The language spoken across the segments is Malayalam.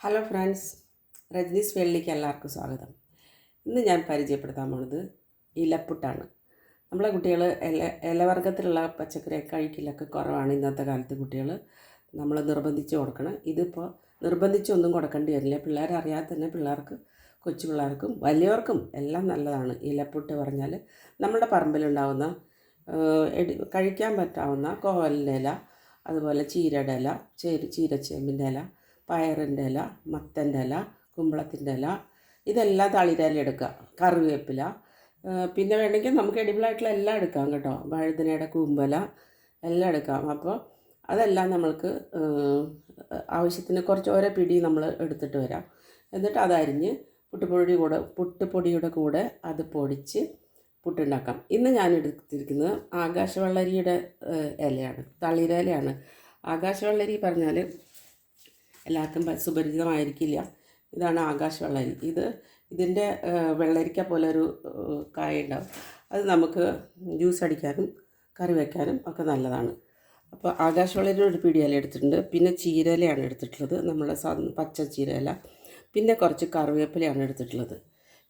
ഹലോ ഫ്രണ്ട്സ് രജനീസ് വേളിലേക്ക് എല്ലാവർക്കും സ്വാഗതം. ഇന്ന് ഞാൻ പരിചയപ്പെടുത്താൻ പോണത് ഇലപ്പുട്ടാണ്. നമ്മളെ കുട്ടികൾ ഇല ഇലവർഗത്തിലുള്ള പച്ചക്കറിയൊക്കെ കഴിക്കലൊക്കെ കുറവാണ് ഇന്നത്തെ കാലത്ത് കുട്ടികൾ നമ്മൾ നിർബന്ധിച്ച് കൊടുക്കണം. ഇതിപ്പോൾ നിർബന്ധിച്ചൊന്നും കൊടുക്കേണ്ടി വരില്ല. പിള്ളേർ അറിയാതെ തന്നെ പിള്ളേർക്ക് കൊച്ചു പിള്ളേർക്കും വലിയവർക്കും എല്ലാം നല്ലതാണ് ഇലപ്പുട്ട് പറഞ്ഞാൽ നമ്മുടെ പറമ്പിലുണ്ടാവുന്ന എടി കഴിക്കാൻ പറ്റാവുന്ന കോവലിന്റെ ഇല അതുപോലെ ചീരയുടെ ഇല ചേരി ചീരച്ചേമ്പിന്റെ ഇല പയറിന്റെ ഇല മത്തന്റെ ഇല കുമ്പളത്തിന്റെ ഇല ഇതെല്ലാം തളിരയില എടുക്കുക. കറിവേപ്പില. പിന്നെ വേണമെങ്കിൽ നമുക്ക് എഡിബിളായിട്ടുള്ള എല്ലാം എടുക്കാം കേട്ടോ. വഴുതനയുടെ കൂമ്പല എല്ലാം എടുക്കാം. അപ്പോൾ അതെല്ലാം നമ്മൾക്ക് ആവശ്യത്തിന് കുറച്ച് ഓരോ പിടി നമ്മൾ എടുത്തിട്ട് വരാം. എന്നിട്ട് അതരിഞ്ഞ് പുട്ടുപൊടി കൂടെ പുട്ടുപൊടിയുടെ കൂടെ അത് പൊടിച്ച് പുട്ടുണ്ടാക്കാം. ഇന്ന് ഞാൻ എടുത്തിരിക്കുന്നത് ആകാശവെള്ളരിയുടെ ഇലയാണ് തളിര ഇലയാണ് ആകാശവെള്ളരി പറഞ്ഞാൽ എല്ലാവർക്കും സുപരിചിതമായിരിക്കില്ല. ഇതാണ് ആകാശവെള്ളരി. ഇത് ഇതിന്റെ വെള്ളരിക്ക പോലെ ഒരു കായ ഉണ്ടാവും അത് നമുക്ക് ജ്യൂസ് അടിക്കാനും കറി വയ്ക്കാനും ഒക്കെ നല്ലതാണ്. അപ്പോൾ ആകാശവെള്ളരി ഒരു പിടിയില എടുത്തിട്ടുണ്ട്. പിന്നെ ചീരയിലയാണ് എടുത്തിട്ടുള്ളത്. നമ്മളെ സാ പച്ച ചീരയില. പിന്നെ കുറച്ച് കറിവേപ്പിലയാണ് എടുത്തിട്ടുള്ളത്.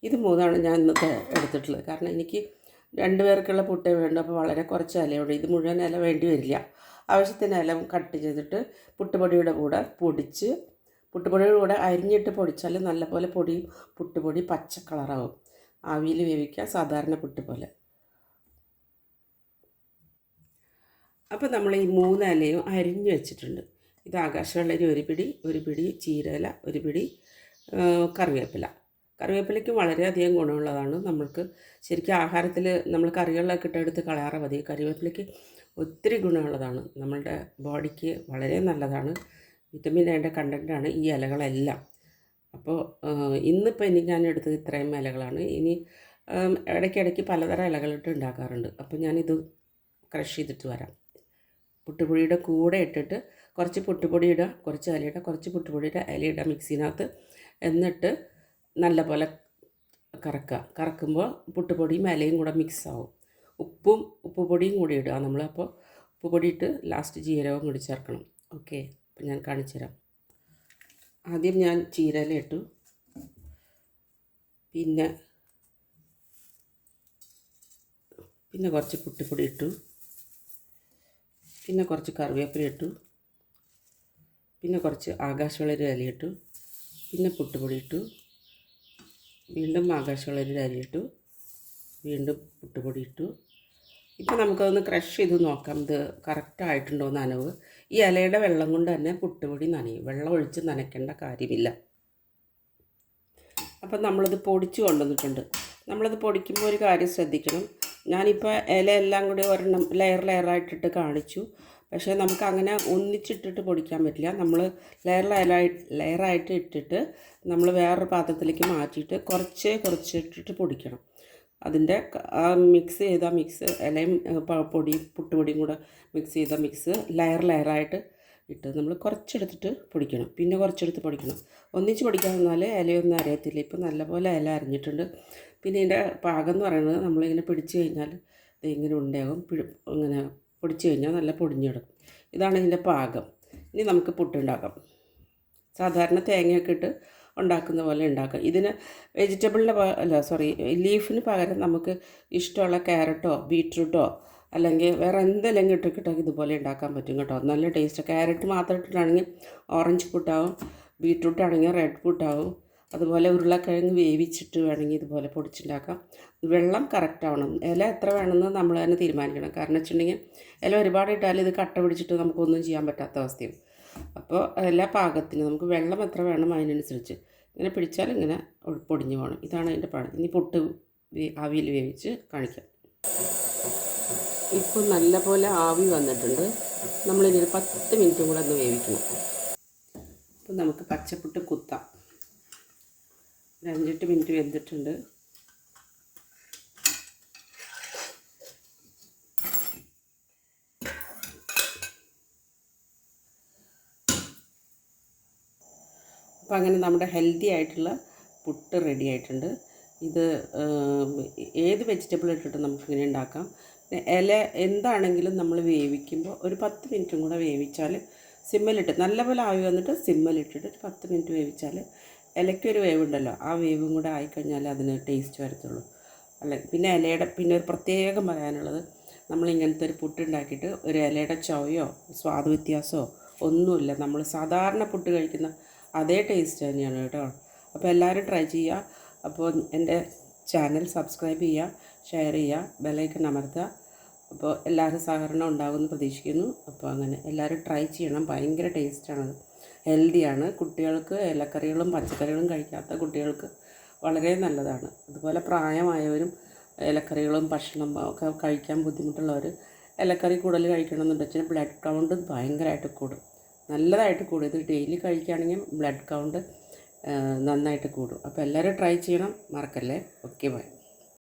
ഇത് മൂന്നാണ് ഞാൻ ഇന്നത്തെ എടുത്തിട്ടുള്ളത്. കാരണം എനിക്ക് രണ്ട് പേർക്കുള്ള പുട്ടേ വേണ്ടു. അപ്പോൾ വളരെ കുറച്ച് ഇലയുണ്ട്. ഇത് മുഴുവൻ ഇല വേണ്ടി വരില്ല. ആവശ്യത്തിന് എല്ലാം കട്ട് ചെയ്തിട്ട് പുട്ടുപൊടിയുടെ കൂടെ പൊടിച്ച് പുട്ടുപൊടിയുടെ കൂടെ അരിഞ്ഞിട്ട് പൊടിച്ചാൽ നല്ലപോലെ പൊടി പുട്ടുപൊടി പച്ച കളറാവും. ആവിയിൽ വേവിക്കുക സാധാരണ പുട്ട് പോലെ. അപ്പോൾ നമ്മൾ ഈ മൂന്ന് ഇലയും അരിഞ്ഞ് വെച്ചിട്ടുണ്ട്. ഇത് ആകാശവെള്ളരി ഒരു പിടി ഒരു പിടി ചീരയില ഒരു പിടി കറിവേപ്പില. കറിവേപ്പിലയ്ക്ക് വളരെയധികം ഗുണമുള്ളതാണ്. നമ്മൾക്ക് ശരിക്കും ആഹാരത്തിൽ നമ്മൾ കറികളിലൊക്കെ ഇട്ടെടുത്ത് കളയാറ് മതി. കറിവേപ്പിലയ്ക്ക് ഒത്തിരി ഗുണമുള്ളതാണ്. നമ്മളുടെ ബോഡിക്ക് വളരെ നല്ലതാണ്. വിറ്റമിൻ എയുടെ കണ്ടന്റാണ് ഈ ഇലകളെല്ലാം. അപ്പോൾ ഇന്നിപ്പോൾ ഇനി ഞാൻ എടുത്തത് ഇത്രയും ഇലകളാണ്. ഇനി ഇടയ്ക്കിടയ്ക്ക് പലതരം ഇലകളിട്ട് ഉണ്ടാക്കാറുണ്ട്. അപ്പോൾ ഞാനിത് ക്രഷ് ചെയ്തിട്ട് വരാം. പുട്ടുപൊടിയുടെ കൂടെ ഇട്ടിട്ട് കുറച്ച് പുട്ടുപൊടി ഇടുക കുറച്ച് ഇലയിടുക കുറച്ച് പുട്ടുപൊടി ഇടുക ഇലയിടുക മിക്സിനകത്ത്. എന്നിട്ട് നല്ലപോലെ കറക്കുക. കറക്കുമ്പോൾ പുട്ടുപൊടിയും ഇലയും കൂടെ മിക്സ് ആവും. ഉപ്പും ഉപ്പുപൊടിയും കൂടി ഇടുക. നമ്മളപ്പോൾ ഉപ്പുപൊടി ഇട്ട് ലാസ്റ്റ് ജീരകവും കൂടി ചേർക്കണം. ഓക്കെ അപ്പം ഞാൻ കാണിച്ചു തരാം. ആദ്യം ഞാൻ ചീരല ഇട്ടു. പിന്നെ പിന്നെ കുറച്ച് പുട്ടിപ്പൊടി ഇട്ടു. പിന്നെ കുറച്ച് കറിവേപ്പില ഇട്ടു. പിന്നെ കുറച്ച് ആകാശവളരി ഇല ഇട്ടു. പിന്നെ പുട്ടുപൊടി ഇട്ടു. വീണ്ടും ആകാശവളരി ഇല ഇട്ടു. വീണ്ടും പുട്ടുപൊടി ഇട്ടു. ഇപ്പോൾ നമുക്കതൊന്ന് ക്രഷ് ചെയ്ത് നോക്കാം. ഇത് കറക്റ്റ് ആയിട്ടുണ്ടോ നനവ് ഈ ഇലയുടെ വെള്ളം കൊണ്ട് തന്നെ പുട്ടുപൊടി നനയും. വെള്ളം ഒഴിച്ച് നനയ്ക്കേണ്ട കാര്യമില്ല. അപ്പം നമ്മളിത് പൊടിച്ച് കൊണ്ടുവന്നിട്ടുണ്ട്. നമ്മളത് പൊടിക്കുമ്പോൾ ഒരു കാര്യം ശ്രദ്ധിക്കണം. ഞാനിപ്പോൾ ഇല എല്ലാം കൂടി ഒരെണ്ണം ലെയർ ലെയറായിട്ടിട്ട് കാണിച്ചു. പക്ഷേ നമുക്ക് അങ്ങനെ ഒന്നിച്ചിട്ടിട്ട് പൊടിക്കാൻ പറ്റില്ല. നമ്മൾ ലെയർ ലെയറായി ലെയറായിട്ട് ഇട്ടിട്ട് നമ്മൾ വേറൊരു പാത്രത്തിലേക്ക് മാറ്റിയിട്ട് കുറച്ചേ കുറച്ച് ഇട്ടിട്ട് പൊടിക്കണം. അതിന്റെ ആ മിക്സ് ചെയ്ത മിക്സ് ഇലയും പൊടിയും പുട്ടുപൊടിയും കൂടെ മിക്സ് ചെയ്ത മിക്സ് ലെയർ ലെയറായിട്ട് ഇട്ട് നമ്മൾ കുറച്ചെടുത്തിട്ട് പൊടിക്കണം. പിന്നെ കുറച്ചെടുത്ത് പൊടിക്കണം. ഒന്നിച്ച് പൊടിക്കാൻ വന്നാൽ ഇലയൊന്നും അരയത്തില്ല. ഇപ്പം നല്ലപോലെ ഇല അരിഞ്ഞിട്ടുണ്ട്. പിന്നെ ഇതിന്റെ പാകം എന്ന് പറയുന്നത് നമ്മളിങ്ങനെ പിടിച്ചു കഴിഞ്ഞാൽ ഇത് ഇങ്ങനെ ഉണ്ടാകും ഇങ്ങനെ പൊടിച്ചു കഴിഞ്ഞാൽ നല്ല പൊടിഞ്ഞെടുക്കും ഇതാണ് ഇതിന്റെ പാകം. ഇനി നമുക്ക് പുട്ടുണ്ടാക്കാം. സാധാരണ തേങ്ങയൊക്കെ ഇട്ട് ഉണ്ടാക്കുന്ന പോലെ ഉണ്ടാക്കാം ഇതിന് വെജിറ്റബിളിന് അല്ല സോറി ലീഫിന് പകരം നമുക്ക് ഇഷ്ടമുള്ള ക്യാരറ്റോ ബീട്രൂട്ടോ അല്ലെങ്കിൽ വേറെ എന്തെല്ലാം ഇട്ടിട്ടോ ഇതുപോലെ ഉണ്ടാക്കാൻ പറ്റും കേട്ടോ. നല്ല ടേസ്റ്റ്. ക്യാരറ്റ് മാത്രം ഇട്ടിട്ടാണെങ്കിൽ ഓറഞ്ച് പുട്ടാവും ബീട്രൂട്ട് ആണെങ്കിൽ റെഡ് പുട്ടാവും അതുപോലെ ഉരുളക്കിഴങ്ങ് വേവിച്ചിട്ട് വേണമെങ്കിൽ ഇതുപോലെ പൊടിച്ചുണ്ടാക്കാം. വെള്ളം കറക്റ്റ് ആവണം. ഇല എത്ര വേണമെന്ന് നമ്മൾ തന്നെ തീരുമാനിക്കണം. കാരണം വെച്ചിട്ടുണ്ടെങ്കിൽ ഇല ഒരുപാട് ഇട്ടാൽ ഇത് കട്ട പിടിച്ചിട്ട് നമുക്കൊന്നും ചെയ്യാൻ പറ്റാത്ത അവസ്ഥയും. അപ്പോൾ എല്ലാ പാകത്തിന് നമുക്ക് വെള്ളം എത്ര വേണം അതിനനുസരിച്ച്. ഇങ്ങനെ പിടിച്ചാൽ ഇങ്ങനെ പൊടിഞ്ഞു പോകണം. ഇതാണ് അതിന്റെ പാട് ഇനി പൊട്ട് ആവിയിൽ വേവിച്ച് കാണിക്കാം. ഇപ്പോൾ നല്ലപോലെ ആവി വന്നിട്ടുണ്ട്. നമ്മളിനി ഒരു പത്ത് മിനിറ്റും കൂടെ ഒന്ന് വേവിക്കണം. അപ്പോൾ നമുക്ക് പച്ചപ്പുട്ട് കുത്താം. ഒരു അഞ്ചെട്ട് മിനിറ്റ് വെന്തിട്ടുണ്ട്. അപ്പോൾ അങ്ങനെ നമ്മുടെ ഹെൽത്തി ആയിട്ടുള്ള പുട്ട് റെഡി ആയിട്ടുണ്ട്. ഇത് ഏത് വെജിറ്റബിൾ ഇട്ടിട്ട് നമുക്ക് ഇങ്ങനെ ഉണ്ടാക്കാം? ഇല എന്താണെങ്കിലും നമ്മൾ വേവിക്കുമ്പോൾ ഒരു പത്ത് മിനിറ്റും കൂടെ വേവിച്ചാൽ സിമ്മലിട്ട് നല്ലപോലെ ആവി വന്നിട്ട് സിമ്മലിട്ടിട്ട് ഒരു പത്ത് മിനിറ്റ് വേവിച്ചാൽ ഇലയ്ക്കൊരു വേവുണ്ടല്ലോ ആ വേവും കൂടെ ആയിക്കഴിഞ്ഞാൽ അതിന് ടേസ്റ്റ് വരത്തുള്ളൂ. അല്ല പിന്നെ ഇലയുടെ പിന്നെ ഒരു പ്രത്യേകം പറയാനുള്ളത് നമ്മൾ ഇങ്ങനത്തെ ഒരു പുട്ട് ഉണ്ടാക്കിയിട്ട് ഒരു ഇലയുടെ ചൊവയോ സ്വാദ് വ്യത്യാസമോ ഒന്നുമില്ല. നമ്മൾ സാധാരണ പുട്ട് കഴിക്കുന്ന അതേ ടേസ്റ്റ് തന്നെയാണ് കേട്ടോ. അപ്പോൾ എല്ലാവരും ട്രൈ ചെയ്യുക. അപ്പോൾ എന്റെ ചാനൽ സബ്സ്ക്രൈബ് ചെയ്യുക ഷെയർ ചെയ്യുക ബെലൈക്കൺ അമർത്തുക. അപ്പോൾ എല്ലാവരും സഹകരണം ഉണ്ടാകുമെന്ന് പ്രതീക്ഷിക്കുന്നു. അപ്പോൾ അങ്ങനെ എല്ലാവരും ട്രൈ ചെയ്യണം. ഭയങ്കര ടേസ്റ്റാണ് ഹെൽത്തിയാണ് കുട്ടികൾക്ക് ഇലക്കറികളും പച്ചക്കറികളും കഴിക്കാത്ത കുട്ടികൾക്ക് വളരെ നല്ലതാണ്. അതുപോലെ പ്രായമായവരും ഇലക്കറികളും ഭക്ഷണം ഒക്കെ കഴിക്കാൻ ബുദ്ധിമുട്ടുള്ളവർ ഇലക്കറി കൂടുതൽ കഴിക്കണമെന്നുണ്ടെങ്കിൽ ബ്ലഡ് കൗണ്ട് ഭയങ്കരമായിട്ട് കൂടും. നല്ലതായിട്ട് കൂടും. ഇത് ഡെയിലി കഴിക്കുകയാണെങ്കിൽ ബ്ലഡ് കൗണ്ട് നന്നായിട്ട് കൂടും. അപ്പോൾ എല്ലാവരും ട്രൈ ചെയ്യണം. മറക്കല്ലേ? Okay bye